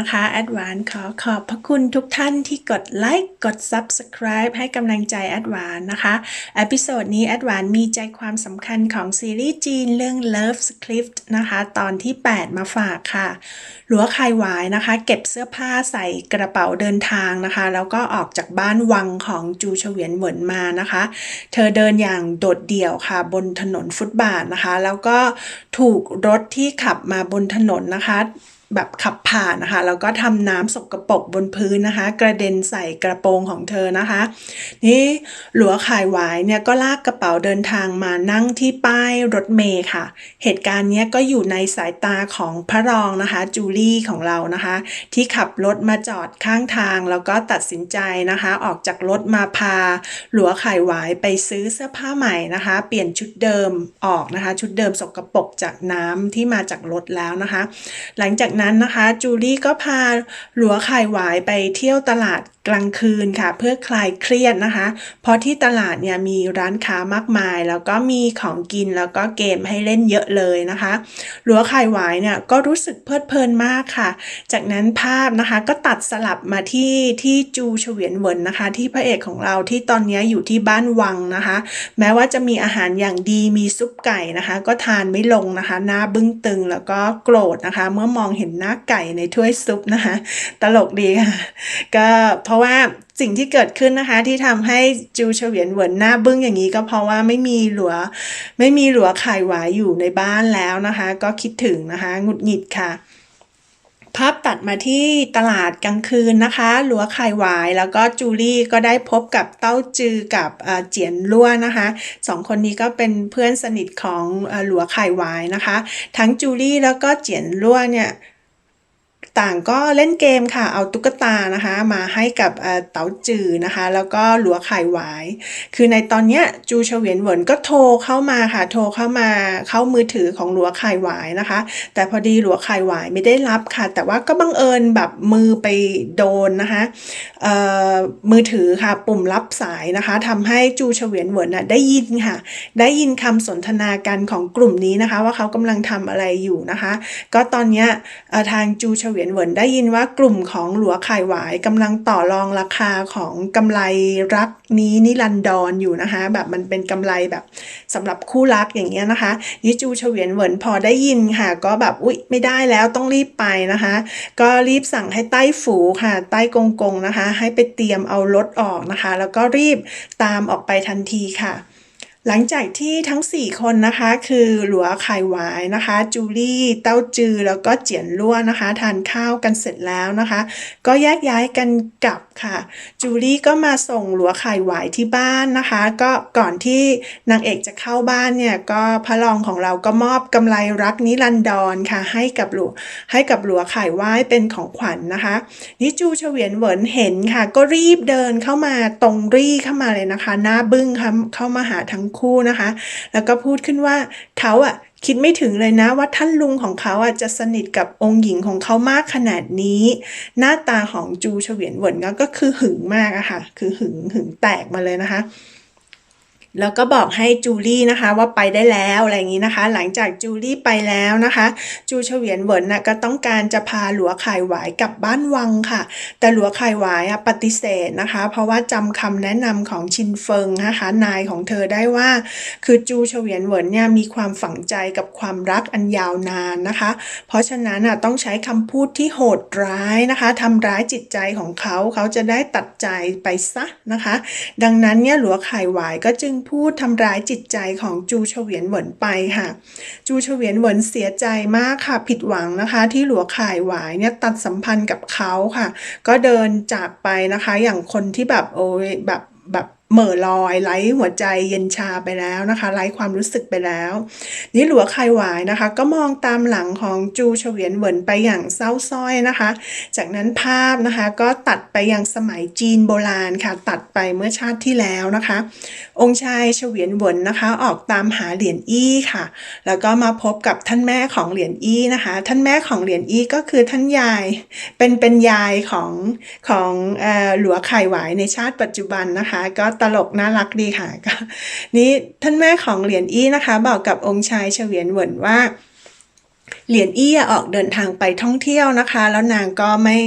นะคะแอดวานขอขอบพระคุณทุกท่านที่กดไลค์กด Subscribe ให้กำลังใจแอดวานนะคะเอพิโซดนี้แอดวานมีใจความสำคัญของซีรีส์จีนเรื่อง Love Script นะคะ ตอนที่ 8 มาฝากค่ะ หลัวไข่หวายนะคะ เก็บเสื้อผ้าใส่กระเป๋าเดินทางนะคะ แล้วก็ออกจากบ้านวังของจูเฉวียนเหวินมานะคะ เธอเดินอย่างโดดเดี่ยวค่ะ บนถนนฟุตบาทนะคะ แล้วก็ถูกรถที่ขับมาบนถนนนะคะ แบบขับผ่านนะคะ แล้วก็ทำน้ำสกปรกบนพื้นนะคะ กระเด็นใส่กระโปรงของเธอนะคะ นี่หลัวขายหวายเนี่ยก็ลากกระเป๋าเดินทางมานั่งที่ป้ายรถเมล์ค่ะ เหตุการณ์เนี้ยก็อยู่ในสายตาของพระรองนะคะ จูลี่ของเรานะคะ ที่ขับรถมาจอดข้างทาง แล้วก็ตัดสินใจนะคะ ออกจากรถมาพา หลัวไข่หวายไปซื้อเสื้อผ้าใหม่นะคะ เปลี่ยนชุดเดิมออกนะคะ ชุดเดิมสกปรกจากน้ำที่มาจากรถแล้วนะคะ หลังจากนั้นนะคะ จูลี่ก็พาหลัวไข่หวายไปเที่ยวตลาดกลางคืนค่ะ เพื่อคลายเครียดนะคะ เพราะที่ตลาดเนี่ยมีร้านค้ามากมาย แล้วก็มีของกินแล้วก็เกมให้เล่นเยอะเลยนะคะหลัวไข่หวายเนี่ยก็รู้สึกเพลิดเพลินมากค่ะ จากนั้นภาพนะคะก็ตัดสลับมาที่ที่จูเฉวียนเหวินนะคะ ที่พระเอกของเราที่ตอนนี้อยู่ที่บ้านวังนะคะ แม้ว่าจะมีอาหารอย่างดีมีซุปไก่นะคะ ก็ทานไม่ลงนะคะหน้าบึ้งตึงแล้วก็โกรธนะคะ เมื่อมองเห็นหน้าไก่ในถ้วยซุปนะคะ ตลกดีค่ะ ก็เพราะว่าสิ่งที่เกิดขึ้นนะคะที่ทำให้จูเฉวียนเหวินหน้าบึ้งอย่างนี้ก็เพราะว่าไม่มีหลัวไม่มีหลัวไข่หวายอยู่ในบ้านแล้วนะคะ ก็คิดถึงนะคะหงุดหงิดค่ะภาพตัดมาที่ตลาดกลางคืนนะคะ หลัวไข่หวายแล้วก็จูลี่ก็ได้พบกับเต้าจือกับเจียนลั่วนะคะสองคนนี้ก็เป็นเพื่อนสนิทของหลัวไข่หวายนะคะ ทั้งจูลี่แล้วก็เจียนลั่วเนี่ย ต่างก็เล่นเกมค่ะ เอาตุ๊กตานะคะ มาให้กับเต๋าจือนะคะ แล้วก็หลัวไข่หวาย คือในตอนเนี้ยจูเฉวียนเหวินก็โทรเข้ามาค่ะ โทรเข้ามาเข้ามือถือของหลัวไข่หวายนะคะ แต่พอดีหลัวไข่หวายไม่ได้รับค่ะ แต่ว่าก็บังเอิญแบบมือไปโดนนะคะมือถือค่ะปุ่มรับสายนะคะทำให้จูเฉวียนเหวินน่ะได้ยินค่ะ ได้ยินคำสนทนากันของกลุ่มนี้นะคะ ว่าเขากำลังทำอะไรอยู่นะคะ ก็ตอนเนี้ยทางจูเฉวียนเหวินได้ยินว่ากลุ่มของหลัวไข่หวายกำลังต่อรองราคาของกำไรรักนี้นิรันดรอยู่นะคะ แบบมันเป็นกำไรแบบสำหรับคู่รักอย่างเงี้ยนะคะนี่จูเฉวียนเหวินพอได้ยินค่ะ ก็แบบอุ๊ยไม่ได้แล้วต้องรีบไปนะคะ ก็รีบสั่งให้ใต้ฝูค่ะ ใต้กงกงนะคะ ให้ไปเตรียมเอารถออกนะคะ แล้วก็รีบตามออกไปทันทีค่ะ หลังจากที่ทั้ง 4 คนนะคะ คือหลัวไข่หวายนะคะ จูลี่เต้าจือแล้วก็เจียนลั่วนะคะ ทานข้าวกันเสร็จแล้วนะคะ ก็แยกย้ายกันกลับ ค่ะ จูลี่ก็มาส่งหลัวไข่หวายที่บ้านนะคะ ก็ก่อนที่นางเอกจะเข้าบ้านเนี่ย ก็พระรองของเราก็มอบกำไรรักนิรันดรค่ะ ให้กับหลัวให้กับหลัวไข่หว้เป็นของขวัญนะคะนี่จูเฉวียนเหวินเห็นค่ะ ก็รีบเดินเข้ามาตรงรี่เข้ามาเลยนะคะ หน้าบึ้งค่ะเข้ามาหาทั้งคู่นะคะ แล้วก็พูดขึ้นว่าเขาอะ คิดไม่ถึงเลยนะว่าท่านลุงของเขาอะจะสนิทกับองค์หญิงของเขามากขนาดนี้ หน้าตาของจูเฉวียนเหวินก็ก็คือหึงมากอะค่ะ คือหึงหึงแตกมาเลยนะคะ แล้วก็บอกให้จูลี่นะคะว่าไปได้แล้วอะไรอย่างนี้นะคะ หลังจากจูลี่ไปแล้วนะคะ จูเฉวียนเหวินนะก็ต้องการจะพาหลัวไข่หวายกลับบ้านวังค่ะ แต่หลัวไข่หวายปฏิเสธนะคะ เพราะว่าจำคำแนะนำของชินเฟิงนะคะ นายของเธอได้ว่า คือจูเฉวียนเหวินเนี่ยมีความฝังใจกับความรักอันยาวนานนะคะ เพราะฉะนั้นต้องใช้คำพูดที่โหดร้ายนะคะทำร้ายจิตใจของเขาเขาจะได้ตัดใจไปซะนะคะ ดังนั้นเนี่ยหลัวไข่หวายก็จึงพูดทำร้ายจิตใจของจูเฉวียนเหวินไปค่ะ จูเฉวียนเหวินเสียใจมากค่ะ ผิดหวังนะคะ ที่หลัวข่หวายเนี่ยตัดสัมพันธ์กับเขาค่ะ ก็เดินจากไปนะคะ อย่างคนที่แบบโอ้ยแบบแบบ เหม่อลอยไร้หัวใจเย็นชาไปแล้วนะคะไร้ความรู้สึกไปแล้ว นี่หลัวไขหวายนะคะ ก็มองตามหลังของจูเฉวียนเหวินไปอย่างเศร้าส้อยนะคะ จากนั้นภาพนะคะก็ตัดไปยังสมัยจีนโบราณค่ะ ตัดไปเมื่อชาติที่แล้วนะคะ องค์ชายเฉวียนเหวินนะคะ ออกตามหาเหรียญอี้ค่ะ แล้วก็มาพบกับท่านแม่ของเหรียญอี้นะคะ ท่านแม่ของเหรียญอี้ก็คือท่านยายเป็นเป็นยายของของเออหลัวไขหวายในชาติปัจจุบันนะคะก็ตลกน่ารักดีค่ะก็นี่ท่านแม่ของเหรียญอี้นะคะ บอกกับองค์ชายเฉวียนเหวินว่า เหรียญอี้อออกเดินทางไปท่องเที่ยวนะคะ แล้วนางก็ไม่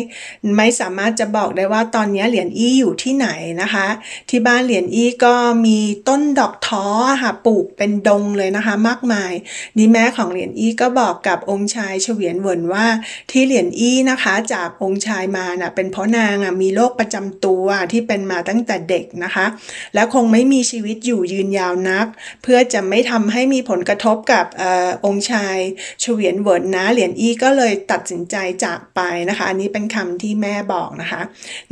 ไม่สามารถจะบอกได้ว่าตอนนี้เหรียญอี้อยู่ที่ไหนนะคะ ที่บ้านเหรียญอี้ก็มีต้นดอกท้อค่ะปลูกเป็นดงเลยนะคะ มากมาย นี่แม่ของเหรียญอี้ก็บอกกับองค์ชายเฉวียนเวินว่าที่เหรียญอี้นะคะจากองค์ชายมาน่ะเป็นเพราะนางอะมีโรคประจำตัวที่เป็นมาตั้งแต่เด็กนะคะ และคงไม่มีชีวิตอยู่ยืนยาวนัก เพื่อจะไม่ทำให้มีผลกระทบกับออองค์ชายเฉวียนเหวินนะเหรียญอี้ก็เลยตัดสินใจจากไปนะคะ อันนี้เป็นคำที่แม่บอกนะคะ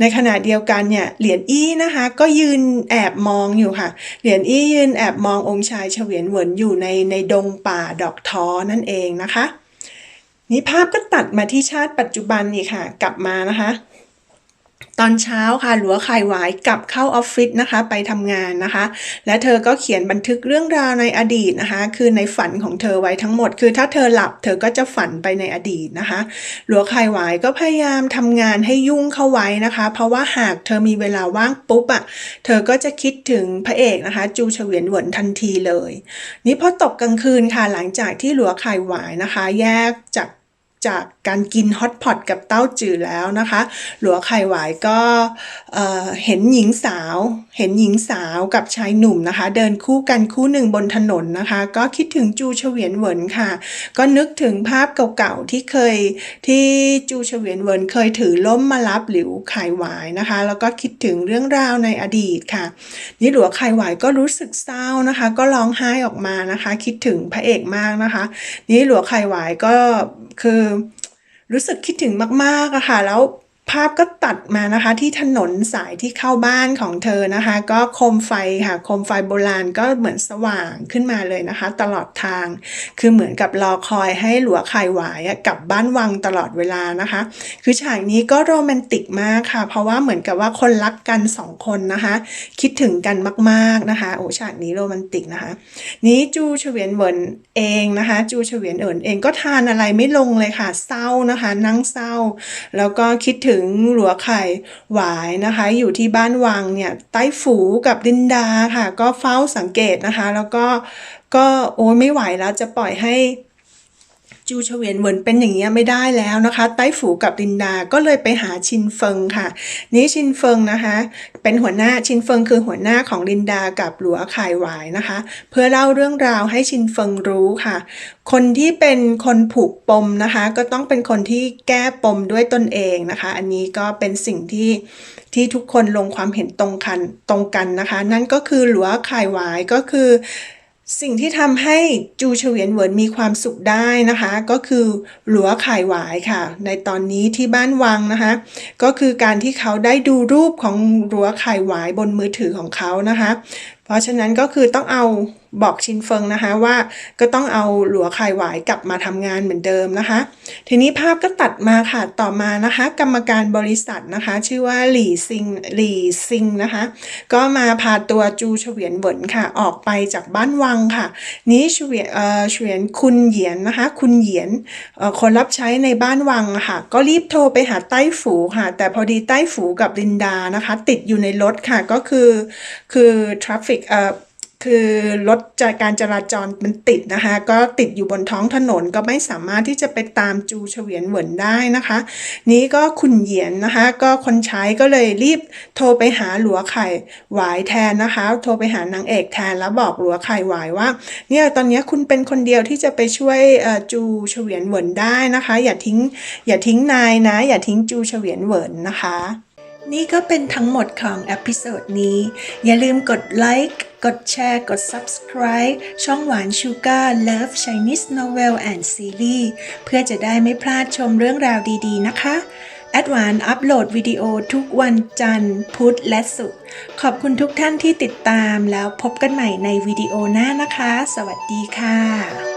ในขณะเดียวกันเนี่ยเหรียญอี้นะคะก็ยืนแอบมองอยู่ค่ะ เหรียญอี้ยืนแอบมององค์ชายเฉวียนเหวินอยู่ในในดงป่าดอกท้อนั่นเองนะคะ นี่ภาพก็ตัดมาที่ชาติปัจจุบันนี่ค่ะ กลับมานะคะ ตอนเช้าค่ะหลัวไข่หวายกลับเข้าออฟฟิศนะคะไปทำงานนะคะ และเธอก็เขียนบันทึกเรื่องราวในอดีตนะคะ คือในฝันของเธอไว้ทั้งหมด คือถ้าเธอหลับเธอก็จะฝันไปในอดีตนะคะ หลัวไข่หวายก็พยายามทำงานให้ยุ่งเข้าไว้นะคะ เพราะว่าหากเธอมีเวลาว่างปุ๊บอะ่ะเธอก็จะคิดถึงพระเอกนะคะ จูเฉวียนเหวินทันทีเลย นี่พอตกกลางคืนค่ะหลังจากที่หลัวไข่หวายนะคะ แยกจาก จากการกินฮอตพอตกับเต้าจือแล้วนะคะ หลัวไข่หวายก็เอ่อเห็นหญิงสาว เห็นหญิงสาวกับชายหนุ่มนะคะ เดินคู่กันคู่หนึ่งบนถนนนะคะ ก็คิดถึงจูเฉวียนเหวินค่ะ ก็นึกถึงภาพเก่าๆที่เคยที่จูเฉวียนเหวินเคยถือล่มมารับหลิวไข่หวายนะคะ แล้วก็คิดถึงเรื่องราวในอดีตค่ะ นี่หลัวไข่หวายก็รู้สึกเศร้านะคะ ก็ร้องไห้ออกมานะคะ คิดถึงพระเอกมากนะคะ นี่หลัวไข่หวายก็คือ รู้สึกคิดถึงมากๆอะค่ะ แล้ว ภาพก็ตัดมานะคะที่ถนนสายที่เข้าบ้านของเธอนะคะ ก็โคมไฟค่ะโคมไฟโบราณก็เหมือนสว่างขึ้นมาเลยนะคะ ตลอดทาง คือเหมือนกับรอคอยให้หลัวไข่หวายกลับบ้านวังตลอดเวลานะคะ คือฉากนี้ก็โรแมนติกมากค่ะ เพราะว่าเหมือนกับว่าคนรักกันสองคนนะคะ คิดถึงกันมาก ๆนะคะโอ้ฉากนี้โรแมนติกนะคะ นี้จูเฉวียนเหวินเองนะคะ จูเฉวียนเอินเองก็ทานอะไรไม่ลงเลยค่ะเศร้านะคะ นั่งเศร้า แล้วก็คิดถึงหลัวไข่หวายนะคะ อยู่ที่บ้านวังเนี่ยใต้ฝูกับดินดาค่ะ ก็เฝ้าสังเกตนะคะ แล้วก็ก็โอ้ไม่ไหวแล้วจะปล่อยให้ จูเฉวียนเหวินเป็นอย่างเงี้ยไม่ได้แล้วนะคะไต้ฝูกับลินดาก็เลยไปหาชินเฟิงค่ะ นี้ชินเฟิงนะคะ เป็นหัวหน้าชินเฟิงคือหัวหน้าของลินดากับหลัวไข่หวายนะคะ เพื่อเล่าเรื่องราวให้ชินเฟิงรู้ค่ะ คนที่เป็นคนผูกปมนะคะ ก็ต้องเป็นคนที่แก้ปมด้วยตนเองนะคะ อันนี้ก็เป็นสิ่งที่ที่ทุกคนลงความเห็นตรงกันตรงกันนะคะ นั่นก็คือหลัวไข่หวายก็คือ สิ่งที่ทำให้จูเฉวียนเหวินมีความสุขได้นะคะ ก็คือหลัวไข่หวายค่ะ ในตอนนี้ที่บ้านวังนะคะ ก็คือการที่เขาได้ดูรูปของหลัวไข่หวายบนมือถือของเขานะคะ เพราะฉะนั้นก็คือต้องเอา บอกชินเฟิงนะคะว่าก็ต้องเอาหลัวไข่หวายกลับมาทำงานเหมือนเดิมนะคะ ทีนี้ภาพก็ตัดมาค่ะต่อมานะคะ กรรมการบริษัทนะคะ ชื่อว่าหลี่ซิงหลี่ซิงนะคะ ก็มาพาตัวจูเฉวียนเหวินค่ะ ออกไปจากบ้านวังค่ะ นี้เฉวียนเอ่อเฉวียนคุณเหยียนนะคะ คุณเหยียนเอ่อคนรับใช้ในบ้านวังค่ะ ก็รีบโทรไปหาใต้ฝูค่ะ แต่พอดีใต้ฝูกับลินดานะคะ ติดอยู่ในรถค่ะก็คือคือ traffic เอ่อ คือรถจากการจราจรมันติดนะคะ ก็ติดอยู่บนท้องถนนก็ไม่สามารถที่จะไปตามจูเฉวียนเหวินได้นะคะ นี้ก็คุณเหยียนนะคะ ก็คนใช้ก็เลยรีบโทรไปหาหลัวไข่หวายแทนนะคะ โทรไปหานางเอกแทนแล้วบอกหลัวไข่หวายว่าเนี่ยตอนนี้คุณเป็นคนเดียวที่จะไปช่วยเอ่อจูเฉวียนเหวินได้นะคะ อย่าทิ้งอย่าทิ้งนายนะ อย่าทิ้งจูเฉวียนเหวินนะคะ นี่ก็เป็นทั้งหมดของเอพิโซดนี้ อย่าลืมกดไลค์ กดแชร์ กด Subscribe ช่องหวานชูการ์ Love Chinese Novel and Series เพื่อจะได้ไม่พลาดชมเรื่องราวดีๆ นะคะ แอดวานอัปโหลดวิดีโอทุกวันจันทร์ พุธและศุกร์ ขอบคุณทุกท่านที่ติดตามแล้วพบกันใหม่ในวิดีโอหน้านะคะ สวัสดีค่ะ